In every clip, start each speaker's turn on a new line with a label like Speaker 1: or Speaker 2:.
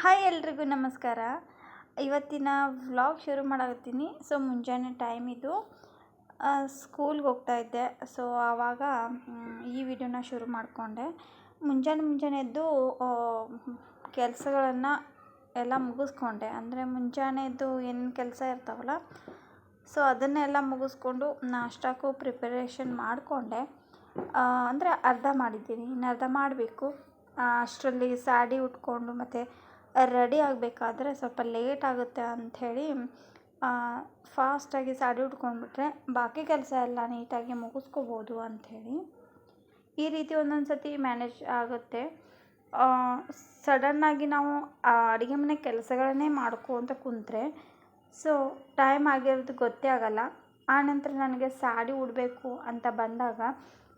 Speaker 1: Hi ಎಲ್ರಿಗೂ ನಮಸ್ಕಾರ. ಇವತ್ತಿನ ವ್ಲಾಗ್ ಶುರು ಮಾಡಕತ್ತೀನಿ. ಸೊ ಮುಂಜಾನೆ ಟೈಮ್ ಇದು. ಸ್ಕೂಲ್ಗೆ ಹೋಗ್ತಾ ಇದ್ದೆ. ಸೊ ಆವಾಗ ಈ ವಿಡಿಯೋನ ಶುರು ಮಾಡಿಕೊಂಡೆ. ಮುಂಜಾನೆ ಮುಂಜಾನೆ ಎದ್ದು ಕೆಲಸಗಳನ್ನು ಎಲ್ಲ ಮುಗಿಸ್ಕೊಂಡೆ. ಅಂದರೆ ಮುಂಜಾನೆ ಎದ್ದು ಏನು ಕೆಲಸ ಇರ್ತಾವಲ್ಲ ಸೊ ಅದನ್ನೆಲ್ಲ ಮುಗಿಸ್ಕೊಂಡು ನಾಷ್ಟಕ್ಕೂ ಪ್ರಿಪರೇಷನ್ ಮಾಡಿಕೊಂಡೆ. ಅಂದರೆ ಅರ್ಧ ಮಾಡಿದ್ದೀನಿ. ಇನ್ನು ಅರ್ಧ ಮಾಡಬೇಕು. ಅಷ್ಟರಲ್ಲಿ ಸಾಡಿ ಉಟ್ಕೊಂಡು ಮತ್ತು ರೆಡಿ ಆಗಬೇಕಾದ್ರೆ ಸ್ವಲ್ಪ ಲೇಟ್ ಆಗುತ್ತೆ ಅಂಥೇಳಿ ಫಾಸ್ಟಾಗಿ ಸಾಡಿ ಉಟ್ಕೊಂಡ್ಬಿಟ್ರೆ ಬಾಕಿ ಕೆಲಸ ಎಲ್ಲ ನೀಟಾಗಿ ಮುಗಿಸ್ಕೋಬೋದು ಅಂಥೇಳಿ. ಈ ರೀತಿ ಒಂದೊಂದು ಸತಿ ಮ್ಯಾನೇಜ್ ಆಗುತ್ತೆ ಸಡನ್ನಾಗಿ ನಾವು ಅಡುಗೆ ಮನೆ ಕೆಲಸಗಳನ್ನೇ ಮಾಡ್ಕೊತ ಕುಂತ್ರೆ ಸೊ ಟೈಮ್ ಆಗಿರೋದು ಗೊತ್ತೇ ಆಗಲ್ಲ. ಆನಂತರ ನನಗೆ ಸಾಡಿ ಉಡಬೇಕು ಅಂತ ಬಂದಾಗ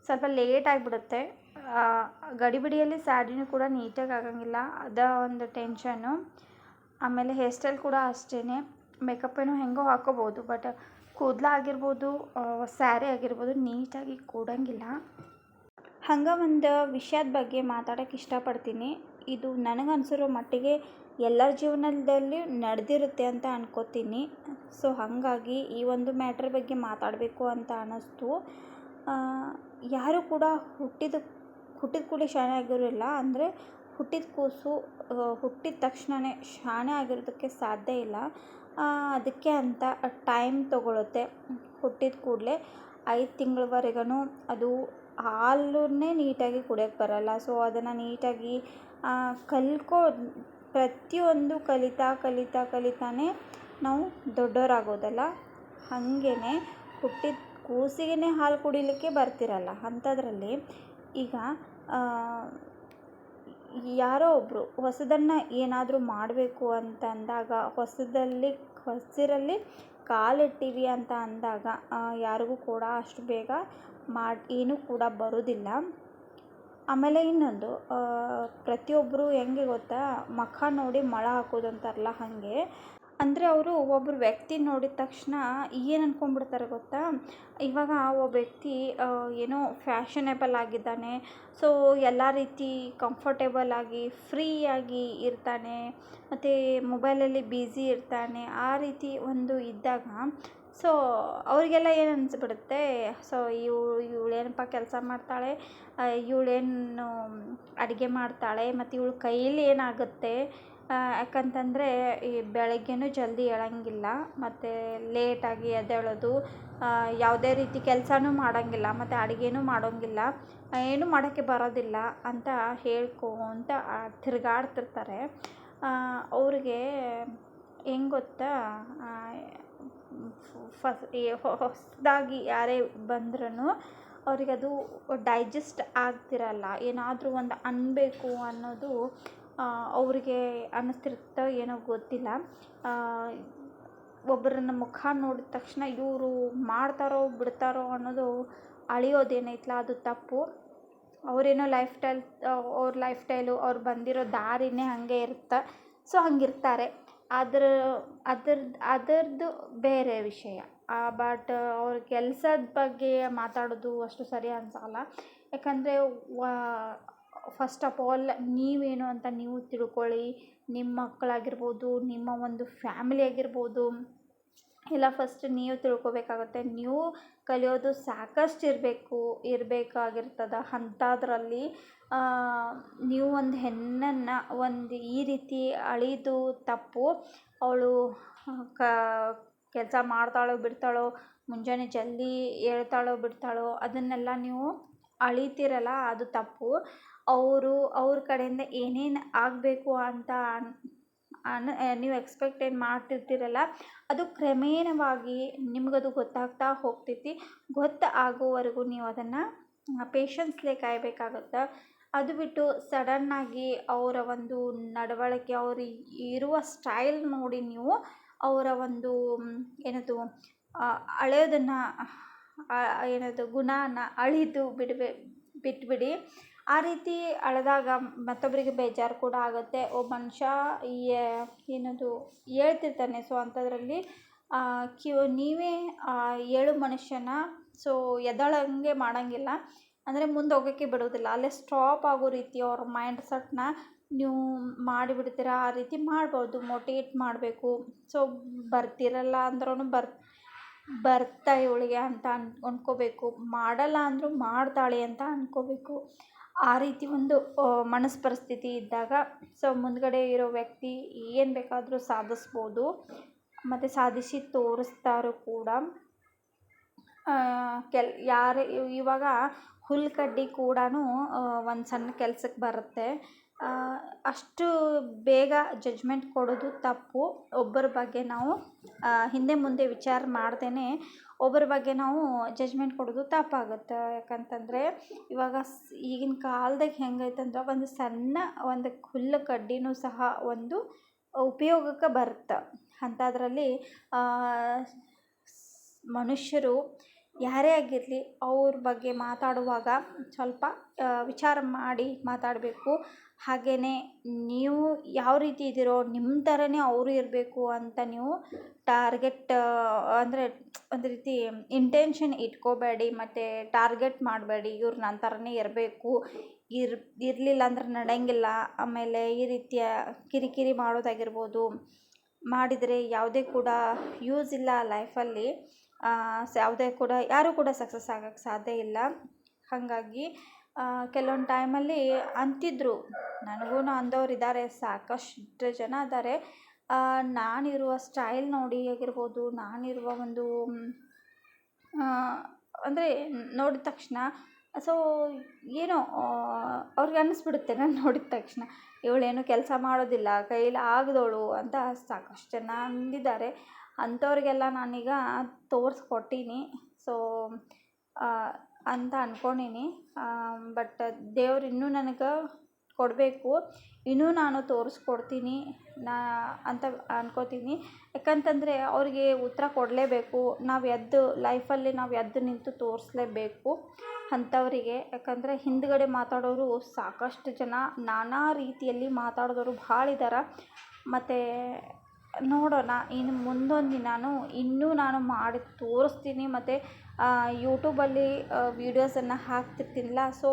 Speaker 1: ಸ್ವಲ್ಪ ಲೇಟ್ ಆಗಿಬಿಡುತ್ತೆ. ಗಡಿಬಿಡಿಯಲ್ಲಿ ಸ್ಯಾರಿನೂ ಕೂಡ ನೀಟಾಗಿ ಆಗಂಗಿಲ್ಲ. ಅದ ಒಂದು ಟೆನ್ಷನ್ನು. ಆಮೇಲೆ ಹೇರ್ ಸ್ಟೈಲ್ ಕೂಡ ಅಷ್ಟೇ ಮೇಕಪ್ಪೇನು ಹೆಂಗೋ ಹಾಕೋಬೋದು, ಬಟ್ ಕೂದಲ ಆಗಿರ್ಬೋದು ಸ್ಯಾರಿ ಆಗಿರ್ಬೋದು ನೀಟಾಗಿ ಕೂಡಂಗಿಲ್ಲ. ಹಂಗೆ ಒಂದು ವಿಷಯದ ಬಗ್ಗೆ ಮಾತಾಡೋಕ್ಕೆ ಇಷ್ಟಪಡ್ತೀನಿ. ಇದು ನನಗೆ ನನಗನ್ಸಿರೋ ಮಟ್ಟಿಗೆ ಎಲ್ಲರ ಜೀವನದಲ್ಲಿ ನಡೆದಿರುತ್ತೆ ಅಂತ ಅನ್ಕೋತೀನಿ. ಸೊ, ಹಾಗಾಗಿ ಈ ಒಂದು ಮ್ಯಾಟ್ರ್ ಬಗ್ಗೆ ಮಾತಾಡಬೇಕು ಅಂತ ಅನ್ನಿಸ್ತು. ಯಾರು ಕೂಡ ಹುಟ್ಟಿದ ಹುಟ್ಟಿದ ಕೂಡಲೇ ಶಾಣೆ ಆಗಿರೋಲ್ಲ ಅಂದರೆ ಹುಟ್ಟಿದ ಕೂಸು ಹುಟ್ಟಿದ ತಕ್ಷಣವೇ ಶಾಣೆ ಆಗಿರೋದಕ್ಕೆ ಸಾಧ್ಯ ಇಲ್ಲ. ಅದಕ್ಕೆ ಅಂತ ಟೈಮ್ ತೊಗೊಳುತ್ತೆ. ಹುಟ್ಟಿದ ಕೂಡಲೇ ಐದು ತಿಂಗಳವರೆಗೂ ಅದು ಹಾಲನ್ನೇ ನೀಟಾಗಿ ಕುಡಿಯೋಕ್ಕೆ ಬರಲ್ಲ. ಸೊ ಅದನ್ನು ನೀಟಾಗಿ ಕಲ್ಕೋ, ಪ್ರತಿಯೊಂದು ಕಲಿತಾ ಕಲಿತಾ, ಕಲಿತಾನೇ ನಾವು ದೊಡ್ಡವರಾಗೋದಲ್ಲ. ಹಾಗೇ ಹುಟ್ಟಿದ ಕೂಸಿಗೆ ಹಾಲು ಕುಡಿಲಿಕ್ಕೆ ಬರ್ತಿರಲ್ಲ, ಅಂಥದ್ರಲ್ಲಿ ಈಗ ಯಾರೋ ಒಬ್ಬರು ಹೊಸದನ್ನು ಏನಾದರೂ ಮಾಡಬೇಕು ಅಂತ ಅಂದಾಗ, ಹೊಸದಲ್ಲಿ ಹೊಸರಲ್ಲಿ ಕಾಲಿಟ್ಟಿವಿ ಅಂತ ಅಂದಾಗ ಯಾರಿಗೂ ಕೂಡ ಅಷ್ಟು ಬೇಗ ಮಾಡಿ, ಏನೂ ಕೂಡ ಬರೋದಿಲ್ಲ. ಆಮೇಲೆ ಇನ್ನೊಂದು ಪ್ರತಿಯೊಬ್ಬರು ಹೆಂಗೆ ಗೊತ್ತಾ, ಮಖ ನೋಡಿ ಮೊಳ ಹಾಕೋದು ಅಂತಾರಲ್ಲ ಹಾಗೆ. ಅಂದರೆ ಅವರು ಒಬ್ಬರು ವ್ಯಕ್ತಿ ನೋಡಿದ ತಕ್ಷಣ ಏನು ಅಂದ್ಕೊಂಡ್ಬಿಡ್ತಾರೆ ಗೊತ್ತಾ? ಇವಾಗ ಒಬ್ಬ ವ್ಯಕ್ತಿ ಏನೋ ಫ್ಯಾಷನೇಬಲ್ ಆಗಿದ್ದಾನೆ. ಸೊ ಎಲ್ಲ ರೀತಿ ಕಂಫರ್ಟೇಬಲ್ ಆಗಿ ಫ್ರೀಯಾಗಿ ಇರ್ತಾನೆ. ಮತ್ತು ಮೊಬೈಲಲ್ಲಿ ಬ್ಯುಸಿ ಇರ್ತಾನೆ. ಆ ರೀತಿ ಒಂದು ಇದ್ದಾಗ ಸೊ ಅವರಿಗೆಲ್ಲ ಏನು ಅನಿಸ್ಬಿಡುತ್ತೆ? ಸೊ ಇವು, ಇವಳೇನಪ್ಪ ಕೆಲಸ ಮಾಡ್ತಾಳೆ ಇವಳೇನು ಅಡುಗೆ ಮಾಡ್ತಾಳೆ, ಮತ್ತು ಇವಳ ಕೈಯಲ್ಲಿ ಏನಾಗುತ್ತೆ? ಯಾಕಂತಂದರೆ ಈ ಬೆಳಗ್ಗೆನೂ ಜಲ್ದಿ ಏಳಂಗಿಲ್ಲ ಮತ್ತು ಲೇಟಾಗಿ ಎದ್ದೇಳೋದು ಯಾವುದೇ ರೀತಿ ಕೆಲಸನೂ ಮಾಡೋಂಗಿಲ್ಲ, ಮತ್ತು ಅಡುಗೆನೂ ಮಾಡೋಂಗಿಲ್ಲ ಏನೂ ಮಾಡೋಕ್ಕೆ ಬರೋದಿಲ್ಲ ಅಂತ ಹೇಳ್ಕೊಂತ ತಿರುಗಾಡ್ತಿರ್ತಾರೆ. ಅವ್ರಿಗೆ ಹೆಂಗೆ ಗೊತ್ತಾ ಫಸ್ ಹೊಸದಾಗಿ ಯಾರೇ ಬಂದ್ರೂ ಅದು ಡೈಜೆಸ್ಟ್ ಆಗ್ತಿರಲ್ಲ, ಏನಾದರೂ ಒಂದು ಅನ್ನಬೇಕು ಅನ್ನೋದು ಅವರಿಗೆ ಅನ್ನಿಸ್ತಿರುತ್ತೋ ಏನೋ ಗೊತ್ತಿಲ್ಲ. ಒಬ್ಬರನ್ನ ಮುಖ ನೋಡಿದ ತಕ್ಷಣ ಇವರು ಮಾಡ್ತಾರೋ ಬಿಡ್ತಾರೋ ಅನ್ನೋದು ಅಳಿಯೋದೇನೈತಲ್ಲ ಅದು ತಪ್ಪು. ಅವರೇನೋ ಲೈಫ್ ಸ್ಟೈಲ್ ಅವ್ರ ಲೈಫ್ ಸ್ಟೈಲು ಅವ್ರು ಬಂದಿರೋ ದಾರಿನೇ ಹಾಗೆ ಇರುತ್ತೆ? ಸೊ ಹಂಗಿರ್ತಾರೆ. ಅದ್ರ, ಅದ್ರದ್ದು ಅದರದ್ದು ಬೇರೆ ವಿಷಯ. ಬಟ್ ಅವ್ರ ಕೆಲಸದ ಬಗ್ಗೆ ಮಾತಾಡೋದು ಅಷ್ಟು ಸರಿ ಅನ್ಸೋಲ್ಲ. ಯಾಕಂದರೆ ಫಸ್ಟ್ ಆಫ್ ಆಲ್ ನೀವೇನು ಅಂತ ನೀವು ತಿಳ್ಕೊಳ್ಳಿ. ನಿಮ್ಮ ಮಕ್ಕಳಾಗಿರ್ಬೋದು, ನಿಮ್ಮ ಒಂದು ಫ್ಯಾಮಿಲಿ ಆಗಿರ್ಬೋದು, ಎಲ್ಲ ಫಸ್ಟ್ ನೀವು ತಿಳ್ಕೊಬೇಕಾಗುತ್ತೆ. ನೀವು ಕಲಿಯೋದು ಸಾಕಷ್ಟು ಇರಬೇಕು, ಇರಬೇಕಾಗಿರ್ತದ ಅಂಥದ್ರಲ್ಲಿ ನೀವು ಒಂದು ಹೆಣ್ಣನ್ನು ಒಂದು ಈ ರೀತಿ ಅಳಿದು ತಪ್ಪು, ಅವಳು ಕ, ಕೆಲಸ ಮಾಡ್ತಾಳೋ, ಬಿಡ್ತಾಳೋ, ಮುಂಜಾನೆ ಜಲ್ದಿ ಏಳ್ತಾಳೋ ಬಿಡ್ತಾಳೋ, ಅದನ್ನೆಲ್ಲ ನೀವು ಅಳಿತೀರಲ್ಲ, ಅದು ತಪ್ಪು. ಅವರು ಅವ್ರ ಕಡೆಯಿಂದ ಏನೇನು ಆಗಬೇಕು ಅಂತ ಅನ್ ನೀವು ಎಕ್ಸ್ಪೆಕ್ಟ್ ಏನು ಮಾಡ್ತಿರ್ತೀರಲ್ಲ, ಅದು ಕ್ರಮೇಣವಾಗಿ ನಿಮಗದು ಗೊತ್ತಾಗ್ತಾ ಹೋಗ್ತೈತಿ. ಗೊತ್ತು ಆಗೋವರೆಗೂ ನೀವು ಅದನ್ನು ಪೇಷನ್ಸ್ಲೇ ಕಾಯಬೇಕಾಗುತ್ತೆ. ಅದು ಬಿಟ್ಟು ಸಡನ್ನಾಗಿ ಅವರ ಒಂದು ನಡವಳಿಕೆ, ಅವರು ಇರುವ ಸ್ಟೈಲ್ ನೋಡಿ ನೀವು ಅವರ ಒಂದು, ಏನದು ಹಳೆಯದನ್ನು ಏನದು, ಗುಣನ ಅಳಿದು ಬಿಡಬೇ, ಬಿಟ್ಬಿಡಿ. ಆ ರೀತಿ ಅಳೆದಾಗ ಮತ್ತೊಬ್ಬರಿಗೆ ಬೇಜಾರು ಕೂಡ ಆಗುತ್ತೆ. ಒಬ್ಬ ಮನುಷ್ಯ ಏನದು ಹೇಳ್ತಿರ್ತಾನೆ. ಸೊ ಅಂಥದ್ರಲ್ಲಿ ಕ್ಯೂ, ನೀವೇ ಏಳು ಮನುಷ್ಯನ ಸೊ ಎದ್ದೇಳಂಗೆ ಮಾಡೋಂಗಿಲ್ಲ. ಅಂದರೆ ಮುಂದೆ ಹೋಗೋಕ್ಕೆ ಬಿಡೋದಿಲ್ಲ. ಅಲ್ಲೇ ಸ್ಟಾಪ್ ಆಗೋ ರೀತಿ ಅವ್ರ ಮೈಂಡ್ ಸೆಟ್ನ ನೀವು ಮಾಡಿಬಿಡ್ತೀರಾ? ಆ ರೀತಿ ಮಾಡ್ಬೋದು. ಮೋಟಿವೇಟ್ ಮಾಡಬೇಕು. ಸೊ ಬರ್ತಿರಲ್ಲ ಅಂದ್ರೂ ಬರ್, ಬರ್ತಾ ಇವಳಿಗೆ ಅಂತ ಅನ್ ಅಂದ್ಕೋಬೇಕು ಮಾಡಲ್ಲ ಅಂದರೂ ಮಾಡ್ತಾಳೆ ಅಂತ ಅಂದ್ಕೋಬೇಕು ಆ ರೀತಿ ಒಂದು ಮನಸ್ಪರಿಸ್ಥಿತಿ ಇದ್ದಾಗ, ಸೊ ಮುಂದುಗಡೆ ಇರೋ ವ್ಯಕ್ತಿ ಏನು ಬೇಕಾದರೂ ಸಾಧಿಸ್ಬೋದು. ಮತ್ತು ಸಾಧಿಸಿ ತೋರಿಸ್ತಾರೋ ಕೂಡ. ಕೆಲ್, ಯಾರೇ, ಇವಾಗ ಹುಲ್ಲು ಕಡ್ಡಿ ಕೂಡ ಒಂದು ಸಣ್ಣ ಕೆಲ್ಸಕ್ಕೆ ಬರುತ್ತೆ. ಅಷ್ಟು ಬೇಗ ಜಜ್ಮೆಂಟ್ ಕೊಡೋದು ತಪ್ಪು. ಒಬ್ಬರ ಬಗ್ಗೆ ನಾವು ಹಿಂದೆ ಮುಂದೆ ವಿಚಾರ ಮಾಡ್ದೇ ಒಬ್ಬರ ಬಗ್ಗೆ ನಾವು ಜಜ್ಮೆಂಟ್ ಕೊಡೋದು ತಪ್ಪಾಗುತ್ತೆ. ಯಾಕಂತಂದರೆ, ಇವಾಗ ಸ್, ಈಗಿನ ಕಾಲ್ದಾಗ ಹೆಂಗೈತಂದ್ರೆ ಒಂದು ಸಣ್ಣ ಒಂದು ಹುಲ್ಲು ಕಡ್ಡಿನೂ ಸಹ ಒಂದು ಉಪಯೋಗಕ್ಕೆ ಬರುತ್ತೆ. ಅಂಥದ್ರಲ್ಲಿ ಮನುಷ್ಯರು ಯಾರೇ ಆಗಿರಲಿ ಅವ್ರ ಬಗ್ಗೆ ಮಾತಾಡುವಾಗ ಸ್ವಲ್ಪ ವಿಚಾರ ಮಾಡಿ ಮಾತಾಡಬೇಕು. ಹಾಗೆಯೇ ನೀವು ಯಾವ ರೀತಿ ಇದ್ದೀರೋ ನಿಮ್ಮ ಥರನೇ ಅವರು ಇರಬೇಕು ಅಂತ ನೀವು ಟಾರ್ಗೆಟ್ ಅಂದರೆ ಒಂದು ರೀತಿ ಇಂಟೆನ್ಷನ್ ಇಟ್ಕೋಬೇಡಿ, ಮತ್ತು ಟಾರ್ಗೆಟ್ ಮಾಡಬೇಡಿ, ಇವ್ರು ನನ್ನ ಥರನೇ ಇರಬೇಕು, ಇರ್, ಇರಲಿಲ್ಲ ಅಂದ್ರೆ ನಡೆಯಂಗಿಲ್ಲ, ಆಮೇಲೆ ಈ ರೀತಿಯ ಕಿರಿಕಿರಿ ಮಾಡೋದಾಗಿರ್ಬೋದು, ಮಾಡಿದರೆ ಯಾವುದೇ ಕೂಡ ಯೂಸ್ ಇಲ್ಲ ಲೈಫಲ್ಲಿ ಯಾವುದೇ ಕೂಡ, ಯಾರೂ ಕೂಡ ಸಕ್ಸಸ್ ಆಗೋಕ್ಕೆ ಸಾಧ್ಯ ಇಲ್ಲ. ಹಾಗಾಗಿ ಕೆಲವೊಂದು ಟೈಮಲ್ಲಿ ಅಂತಿದ್ದರು ನನಗೂ ಅಂದವ್ರು ಇದ್ದಾರೆ ಸಾಕಷ್ಟು ಜನ ಇದ್ದಾರೆ ನಾನಿರುವ ಸ್ಟೈಲ್ ನೋಡಿ ಆಗಿರ್ಬೋದು, ನಾನಿರುವ ಒಂದು ಅಂದರೆ ನೋಡಿದ ತಕ್ಷಣ ಸೊ ಏನೋ ಅವ್ರಿಗೆ ಅನ್ನಿಸ್ಬಿಡುತ್ತೆ ನಾನು ನೋಡಿದ ತಕ್ಷಣ. ಇವಳೇನು ಕೆಲಸ ಮಾಡೋದಿಲ್ಲ ಕೈಯಲ್ಲಿ ಆಗದವಳು ಅಂತ ಸಾಕಷ್ಟು ಜನ ಅಂದಿದ್ದಾರೆ. ಅಂಥವ್ರಿಗೆಲ್ಲ ನಾನೀಗ ತೋರಿಸ್ಕೊಟ್ಟೀನಿ. ಸೊ ಅಂತ ಅಂದ್ಕೊಂಡೀನಿ ಬಟ್ ದೇವ್ರು ಇನ್ನೂ ನನಗೆ ಕೊಡಬೇಕು. ಇನ್ನೂ ನಾನು ತೋರಿಸ್ಕೊಡ್ತೀನಿ ನಾ ಅಂತ ಅನ್ಕೋತೀನಿ. ಯಾಕಂತಂದರೆ ಅವರಿಗೆ ಉತ್ತರ ಕೊಡಲೇಬೇಕು. ನಾವು ಎದ್ದು ಲೈಫಲ್ಲಿ ನಾವು ಎದ್ದು ನಿಂತು ತೋರಿಸ್ಲೇಬೇಕು ಅಂಥವರಿಗೆ. ಯಾಕಂದರೆ ಹಿಂದುಗಡೆ ಮಾತಾಡೋರು ಸಾಕಷ್ಟು ಜನ ನಾನಾ ರೀತಿಯಲ್ಲಿ ಮಾತಾಡಿದವರು ಭಾಳ ಇದ್ದಾರೆ ಮತ್ತು ನೋಡೋಣ, ಇನ್ನು ಮುಂದೊಂದು ದಿನಾನು ಇನ್ನೂ ನಾನು ಮಾಡಿ ತೋರಿಸ್ತೀನಿ. ಮತ್ತು ಯೂಟ್ಯೂಬಲ್ಲಿ ವೀಡಿಯೋಸನ್ನು ಹಾಕ್ತಿರ್ತೀನಲ್ಲ ಸೊ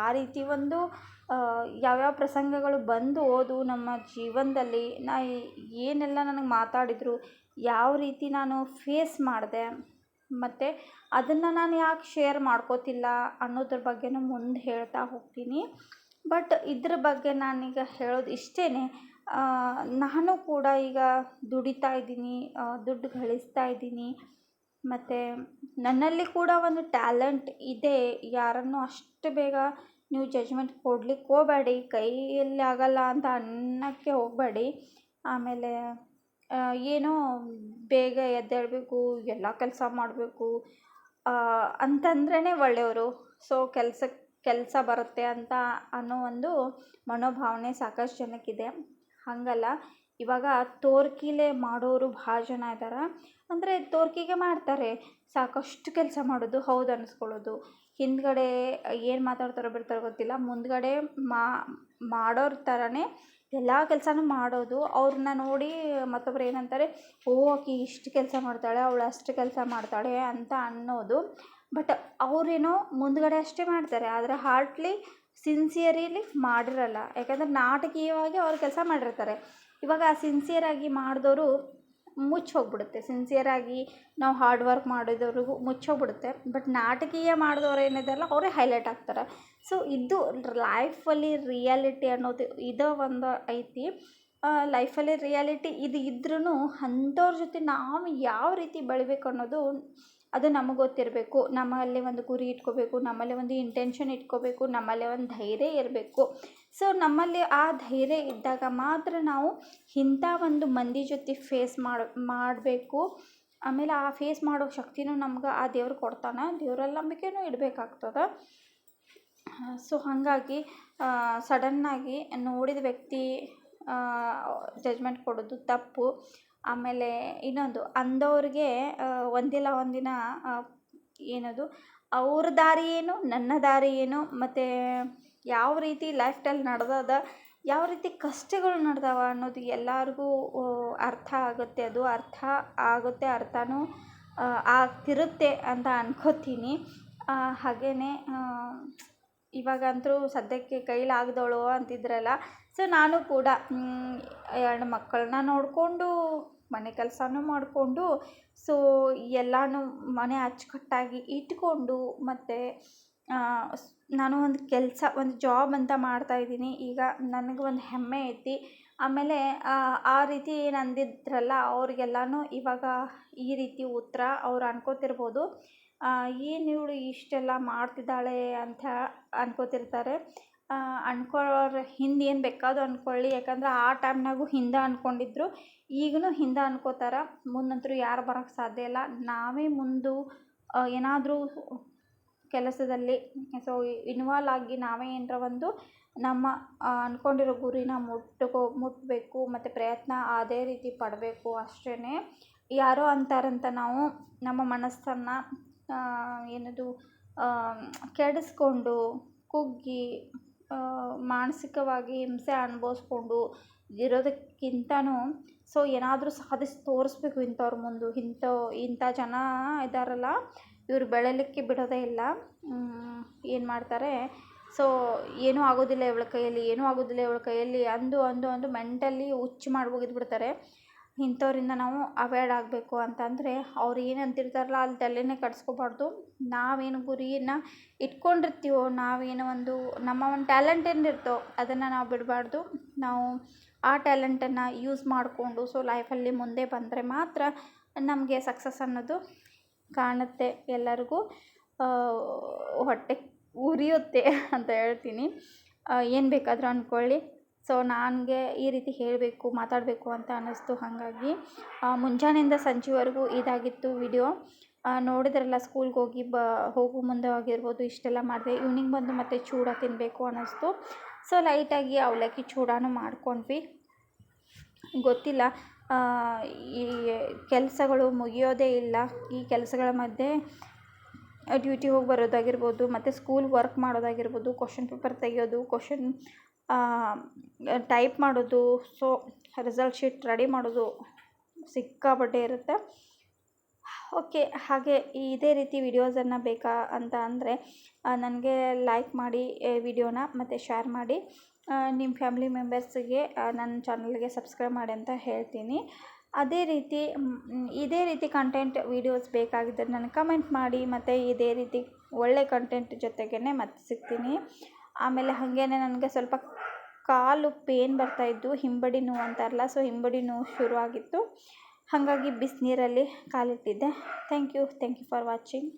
Speaker 1: ಆ ರೀತಿ ಒಂದು ಯಾವ್ಯಾವ ಪ್ರಸಂಗಗಳು ಬಂದು ಹೋದವು ನಮ್ಮ ಜೀವನದಲ್ಲಿ? ನಾ ಏನೆಲ್ಲ ನನಗೆ ಮಾತಾಡಿದರು, ಯಾವ ರೀತಿ ನಾನು ಫೇಸ್ ಮಾಡಿದೆ, ಮತ್ತು ಅದನ್ನು ನಾನು ಯಾಕೆ ಶೇರ್ ಮಾಡ್ಕೋತಿಲ್ಲ ಅನ್ನೋದ್ರ ಬಗ್ಗೆನೂ ಮುಂದೆ ಹೇಳ್ತಾ ಹೋಗ್ತೀನಿ. ಬಟ್ ಇದ್ರ ಬಗ್ಗೆ ನಾನೀಗ ಹೇಳೋದು ಇಷ್ಟೇ ನಾನು ಕೂಡ ಈಗ ದುಡಿತಾ ಇದ್ದೀನಿ ದುಡ್ಡು ಗಳಿಸ್ತಾ ಇದ್ದೀನಿ. ಮತ್ತು ನನ್ನಲ್ಲಿ ಕೂಡ ಒಂದು ಟ್ಯಾಲೆಂಟ್ ಇದೆ, ಯಾರನ್ನು ಅಷ್ಟು ಬೇಗ ನೀವು ಜಜ್ಮೆಂಟ್ ಕೊಡ್ಲಿಕ್ಕೆ ಹೋಗಬೇಡಿ, ಕೈಯಲ್ಲಿ ಆಗಲ್ಲ ಅಂತ ಅನ್ನೋಕ್ಕೆ ಹೋಗಬೇಡಿ. ಆಮೇಲೆ ಏನೋ ಬೇಗ ಎದ್ದೇಳಬೇಕು, ಎಲ್ಲ ಕೆಲಸ ಮಾಡಬೇಕು ಅಂತಂದ್ರೇ ಒಳ್ಳೆಯವರು. ಸೊ ಕೆಲ್ಸಕ್ಕೆ ಕೆಲಸ ಬರುತ್ತೆ ಅಂತ ಅನ್ನೋ ಒಂದು ಮನೋಭಾವನೆ ಸಾಕಷ್ಟು ಜನಕ್ಕಿದೆ. ಹಾಗಲ್ಲ, ಇವಾಗ ತೋರ್ಕಿಲೆ ಮಾಡೋರು ಭಾಳ ಜನ ಇದ್ದಾರೆ ಅಂದರೆ ತೋರ್ಕಿಗೆ ಮಾಡ್ತಾರೆ, ಸಾಕಷ್ಟು ಕೆಲಸ ಮಾಡೋದು, ಹೌದು ಅನ್ನಿಸ್ಕೊಳ್ಳೋದು ಹಿಂದುಗಡೆ ಏನು ಮಾತಾಡ್ತಾರೋ ಬಿಡ್ತಾರೋ ಗೊತ್ತಿಲ್ಲ. ಮುಂದುಗಡೆ ಮಾಡೋರ ಥರನೇ ಎಲ್ಲ ಕೆಲಸನೂ ಮಾಡೋದು. ಅವ್ರನ್ನ ನೋಡಿ ಮತ್ತೊಬ್ರು ಏನಂತಾರೆ, ಓ, ಆಕೆ ಇಷ್ಟು ಕೆಲಸ ಮಾಡ್ತಾಳೆ, ಅವಳು ಅಷ್ಟು ಕೆಲಸ ಮಾಡ್ತಾಳೆ ಅಂತ ಅನ್ನೋದು. ಬಟ್ ಅವರೇನೋ ಮುಂದುಗಡೆ ಅಷ್ಟೇ ಮಾಡ್ತಾರೆ. ಆದರೆ ಹಾರ್ಟ್ಲಿ, ಸಿನ್ಸಿಯರಿಲಿ ಮಾಡಿರಲ್ಲ. ಯಾಕಂದರೆ ನಾಟಕೀಯವಾಗಿ ಅವ್ರು ಕೆಲಸ ಮಾಡಿರ್ತಾರೆ. ಇವಾಗ ಸಿನ್ಸಿಯರಾಗಿ ಮಾಡಿದವರು ಮುಚ್ಚಿ ಸಿನ್ಸಿಯರ್ ಸಿನ್ಸಿಯರಾಗಿ ನಾವು ಹಾರ್ಡ್ ವರ್ಕ್ ಮಾಡಿದವ್ರಿಗೂ ಮುಚ್ಚೋಗ್ಬಿಡುತ್ತೆ. ಬಟ್ ನಾಟಕೀಯ ಮಾಡಿದವ್ರು ಏನಿದೆಯಲ್ಲ ಅವರೇ ಹೈಲೈಟ್ ಆಗ್ತಾರೆ. ಸೊ, ಇದು ಲೈಫಲ್ಲಿ ರಿಯಾಲಿಟಿ ಅನ್ನೋದು ಇದು ಒಂದು ಐತಿ. ಲೈಫಲ್ಲಿ ರಿಯಾಲಿಟಿ ಇದು ಇದ್ರೂ ಅಂಥವ್ರ ಜೊತೆ ನಾವು ಯಾವ ರೀತಿ ಬೆಳಿಬೇಕು ಅನ್ನೋದು ಅದು ನಮಗೆ ಗೊತ್ತಿರಬೇಕು. ನಮ್ಮಲ್ಲಿ ಒಂದು ಗುರಿ ಇಟ್ಕೋಬೇಕು, ನಮ್ಮಲ್ಲಿ ಒಂದು ಇಂಟೆನ್ಷನ್ ಇಟ್ಕೋಬೇಕು, ನಮ್ಮಲ್ಲಿ ಒಂದು ಧೈರ್ಯ ಇರಬೇಕು. ಸೊ ನಮ್ಮಲ್ಲಿ ಆ ಧೈರ್ಯ ಇದ್ದಾಗ ಮಾತ್ರ ನಾವು ಇಂಥ ಒಂದು ಮಂದಿ ಜೊತೆ ಫೇಸ್ ಮಾಡಿ, ಮಾಡಬೇಕು. ಆಮೇಲೆ ಆ ಫೇಸ್ ಮಾಡೋ ಶಕ್ತಿನೂ ನಮ್ಗೆ ಆ ದೇವ್ರು ಕೊಡ್ತಾನೆ. ದೇವ್ರಲ್ಲಿ ನಂಬಿಕೆನೂ ಇಡಬೇಕಾಗ್ತದೆ. ಸೊ ಹಾಗಾಗಿ ಸಡನ್ನಾಗಿ ನೋಡಿದ ವ್ಯಕ್ತಿ ಜಜ್ಮೆಂಟ್ ಕೊಡೋದು ತಪ್ಪು. ಆಮೇಲೆ ಇನ್ನೊಂದು, ಅಂದವ್ರಿಗೆ ಒಂದಿಲ್ಲ ಒಂದಿನ ಏನದು, ಅವ್ರ ದಾರಿ ಏನು, ನನ್ನ ದಾರಿ ಏನು, ಮತ್ತು ಯಾವ ರೀತಿ ಲೈಫ್ ಸ್ಟೈಲ್ ನಡ್ದದ, ಯಾವ ರೀತಿ ಕಷ್ಟಗಳು ನಡೆದವ ಅನ್ನೋದು ಎಲ್ಲರಿಗೂ ಅರ್ಥ ಆಗುತ್ತೆ. ಅದು ಅರ್ಥ ಆಗುತ್ತೆ, ಅರ್ಥನೂ ಆಗ್ತಿರುತ್ತೆ ಅಂತ ಅನ್ಕೋತೀನಿ. ಹಾಗೆಯೇ ಇವಾಗಂತೂ ಸದ್ಯಕ್ಕೆ ಕೈಲಾಗದವಳು ಅಂತಿದ್ರಲ್ಲ ಸೊ ಸೊ ನಾನು ಕೂಡ ಎರಡು ಮಕ್ಕಳನ್ನ ನೋಡಿಕೊಂಡು, ಮನೆ ಕೆಲಸನೂ ಮಾಡಿಕೊಂಡು ಸೊ ಎಲ್ಲನೂ ಮನೆ ಅಚ್ಚುಕಟ್ಟಾಗಿ ಇಟ್ಕೊಂಡು, ಮತ್ತು ನಾನು ಒಂದು ಕೆಲಸ, ಒಂದು ಜಾಬ್ ಅಂತ ಮಾಡ್ತಾಯಿದ್ದೀನಿ ಈಗ ನನಗೆ ಒಂದು ಹೆಮ್ಮೆ ಐತಿ. ಆಮೇಲೆ, ಆ ರೀತಿ ನಂದಿದ್ರಲ್ಲ, ಅವ್ರಿಗೆಲ್ಲನೂ ಇವಾಗ ಈ ರೀತಿ ಉತ್ತರ ಅವ್ರು ಅನ್ಕೋತಿರ್ಬೋದು. ಏನು ಇವಳು ಇಷ್ಟೆಲ್ಲ ಮಾಡ್ತಿದ್ದಾಳೆ ಅಂತ ಅನ್ಕೋತಿರ್ತಾರೆ. ಅನ್ಕೊಳ್ಳೋರು ಹಿಂದೆ ಏನು ಬೇಕಾದರೂ ಅಂದ್ಕೊಳ್ಳಿ ಯಾಕಂದ್ರೆ ಆ ಟೈಮ್ನಾಗೂ ಹಿಂದೆ ಅಂದ್ಕೊಂಡಿದ್ರು ಈಗಲೂ ಹಿಂದೆ ಅನ್ಕೋತಾರೆ. ಮುಂದಂತೂ ಯಾರು ಬರೋಕ್ಕೆ ಸಾಧ್ಯ ಇಲ್ಲ. ನಾವೇ ಮುಂದೆ ಏನಾದರೂ ಕೆಲಸದಲ್ಲಿ. ಸೊ ಇನ್ವಾಲ್ವ್ ಆಗಿ ನಾವೇ ಏನರ ಒಂದು ನಮ್ಮ ಅಂದ್ಕೊಂಡಿರೋ ಗುರಿನ ಮುಟ್ಕೋ ಮುಟ್ಟಬೇಕು ಮತ್ತು ಪ್ರಯತ್ನ ಅದೇ ರೀತಿ ಪಡಬೇಕು ಅಷ್ಟೇ ಯಾರೋ ಅಂತಾರಂತ ನಾವು ನಮ್ಮ ಮನಸ್ಸನ್ನು ಏನದು ಕೆಡಿಸ್ಕೊಂಡು, ಕುಗ್ಗಿ ಮಾನಸಿಕವಾಗಿ ಹಿಂಸೆ ಅನುಭವಿಸ್ಕೊಂಡು ಇರೋದಕ್ಕಿಂತನೂ ಸೊ ಏನಾದರೂ ಸಾಧಿಸಿ ತೋರಿಸ್ಬೇಕು ಇಂಥವ್ರ ಮುಂದೆ. ಇಂಥ ಇಂಥ ಜನ ಇದ್ದಾರಲ್ಲ ಇವ್ರು ಬೆಳೀಲಿಕ್ಕೆ ಬಿಡೋದೇ ಇಲ್ಲ. ಏನು ಮಾಡ್ತಾರೆ? ಸೊ ಏನೂ ಆಗೋದಿಲ್ಲ ಇವಳ ಕೈಯಲ್ಲಿ, ಏನೂ ಆಗೋದಿಲ್ಲ ಇವಳ ಕೈಯಲ್ಲಿ. ಅಂದು ಅಂದು ಅಂದು ಮೆಂಟಲಿ ಹುಚ್ಚು ಮಾಡಿ ಬಿಡ್ತಾರೆ. ಇಂಥವ್ರಿಂದ ನಾವು ಅವಾಯ್ಡ್ ಆಗಬೇಕು ಅಂತಂದರೆ ಅವ್ರು ಏನು ಅಂತಿರ್ತಾರಲ್ಲ, ಅಲ್ಲಿ ತಲೆನೇ ಕೆಡ್ಸ್ಕೊಬಾರ್ದು. ನಾವೇನು ಗುರಿಯನ್ನು ಇಟ್ಕೊಂಡಿರ್ತೀವೋ, ನಾವೇನು ಒಂದು, ನಮ್ಮ ಒಂದು ಟ್ಯಾಲೆಂಟ್ ಏನಿರ್ತೋ ಅದನ್ನು ನಾವು ಬಿಡಬಾರ್ದು. ನಾವು ಆ ಟ್ಯಾಲೆಂಟನ್ನು ಯೂಸ್ ಮಾಡಿಕೊಂಡು ಸೊ ಲೈಫಲ್ಲಿ ಮುಂದೆ ಬಂದರೆ ಮಾತ್ರ ನಮಗೆ ಸಕ್ಸಸ್ ಅನ್ನೋದು ಕಾಣುತ್ತೆ ಎಲ್ಲರಿಗೂ. ಹೊಟ್ಟೆ ಉರಿಯುತ್ತೆ ಅಂತ ಹೇಳ್ತೀನಿ. ಏನು ಬೇಕಾದರೂ ಅಂದ್ಕೊಳ್ಳಿ ಸೊ, ನನಗೆ ಈ ರೀತಿ ಹೇಳಬೇಕು, ಮಾತಾಡಬೇಕು ಅಂತ ಅನ್ನಿಸ್ತು ಹಾಗಾಗಿ. ಮುಂಜಾನೆಯಿಂದ ಸಂಜೆವರೆಗೂ ಇದಾಗಿತ್ತು ವಿಡಿಯೋ. ನೋಡಿದ್ರಲ್ಲ, ಸ್ಕೂಲ್ಗೆ ಹೋಗಿ ಬ, ಹೋಗೋ ಮುಂದೆ ಆಗಿರ್ಬೋದು, ಇಷ್ಟೆಲ್ಲ ಮಾಡಿದೆ. ಈವ್ನಿಂಗ್ ಬಂದು ಮತ್ತೆ ಚೂಡ ತಿನ್ನಬೇಕು ಅನ್ನಿಸ್ತು. ಸೊ, ಲೈಟಾಗಿ ಅವಲಕ್ಕಿ ಚೂಡಾನು ಮಾಡ್ಕೊಂಡ್ವಿ. ಗೊತ್ತಿಲ್ಲ. ಈ ಕೆಲಸಗಳು ಮುಗಿಯೋದೇ ಇಲ್ಲ. ಈ ಕೆಲಸಗಳ ಮಧ್ಯೆ ಡ್ಯೂಟಿ ಹೋಗಿ ಬರೋದಾಗಿರ್ಬೋದು, ಮತ್ತು ಸ್ಕೂಲ್ ವರ್ಕ್ ಮಾಡೋದಾಗಿರ್ಬೋದು ಕ್ವಶನ್ ಪೇಪರ್ ತೆಗೆಯೋದು ಕ್ವಶನ್ ಟೈಪ್ ಮಾಡೋದು ಸೊ ರಿಸಲ್ಟ್ ಶೀಟ್ ರೆಡಿ ಮಾಡೋದು ಸಿಕ್ಕಾಪಟ್ಟೆ ಇರುತ್ತೆ. ಓಕೆ ಹಾಗೆ ಇದೇ ರೀತಿ ವಿಡಿಯೋಸನ್ನು ಬೇಕಾ ಅಂತ ಅಂದರೆ ನನಗೆ ಲೈಕ್ ಮಾಡಿ ವಿಡಿಯೋನ ಮತ್ತು ಶೇರ್ ಮಾಡಿ. ನಿಮ್ಮ ಫ್ಯಾಮಿಲಿ ಮೆಂಬರ್ಸಿಗೆ ನನ್ನ ಚಾನಲ್ಗೆ ಸಬ್ಸ್ಕ್ರೈಬ್ ಮಾಡಿ ಅಂತ ಹೇಳ್ತೀನಿ. ಅದೇ ರೀತಿ ಇದೇ ರೀತಿ ಕಂಟೆಂಟ್ ವೀಡಿಯೋಸ್ ಬೇಕಾಗಿದ್ದರೆ ನನಗೆ ಕಮೆಂಟ್ ಮಾಡಿ, ಮತ್ತು ಇದೇ ರೀತಿ ಒಳ್ಳೆ ಕಂಟೆಂಟ್ ಜೊತೆಗೇ ಮತ್ತೆ ಸಿಗ್ತೀನಿ. ಆಮೇಲೆ ಹಾಗೇ ನನಗೆ ಸ್ವಲ್ಪ ಕಾಲು ಪೇನ್ ಬರ್ತಾಯಿದ್ದು ಹಿಂಬಡಿ ನೋವು ಅಂತಾರಲ್ಲ ಸೊ ಹಿಂಬಡಿ ನೋವು ಶುರುವಾಗಿತ್ತು ಹಾಗಾಗಿ ಬಿಸಿನೀರಲ್ಲಿ ಕಾಲಿಟ್ಟಿದ್ದೆ. Thank you thank you for watching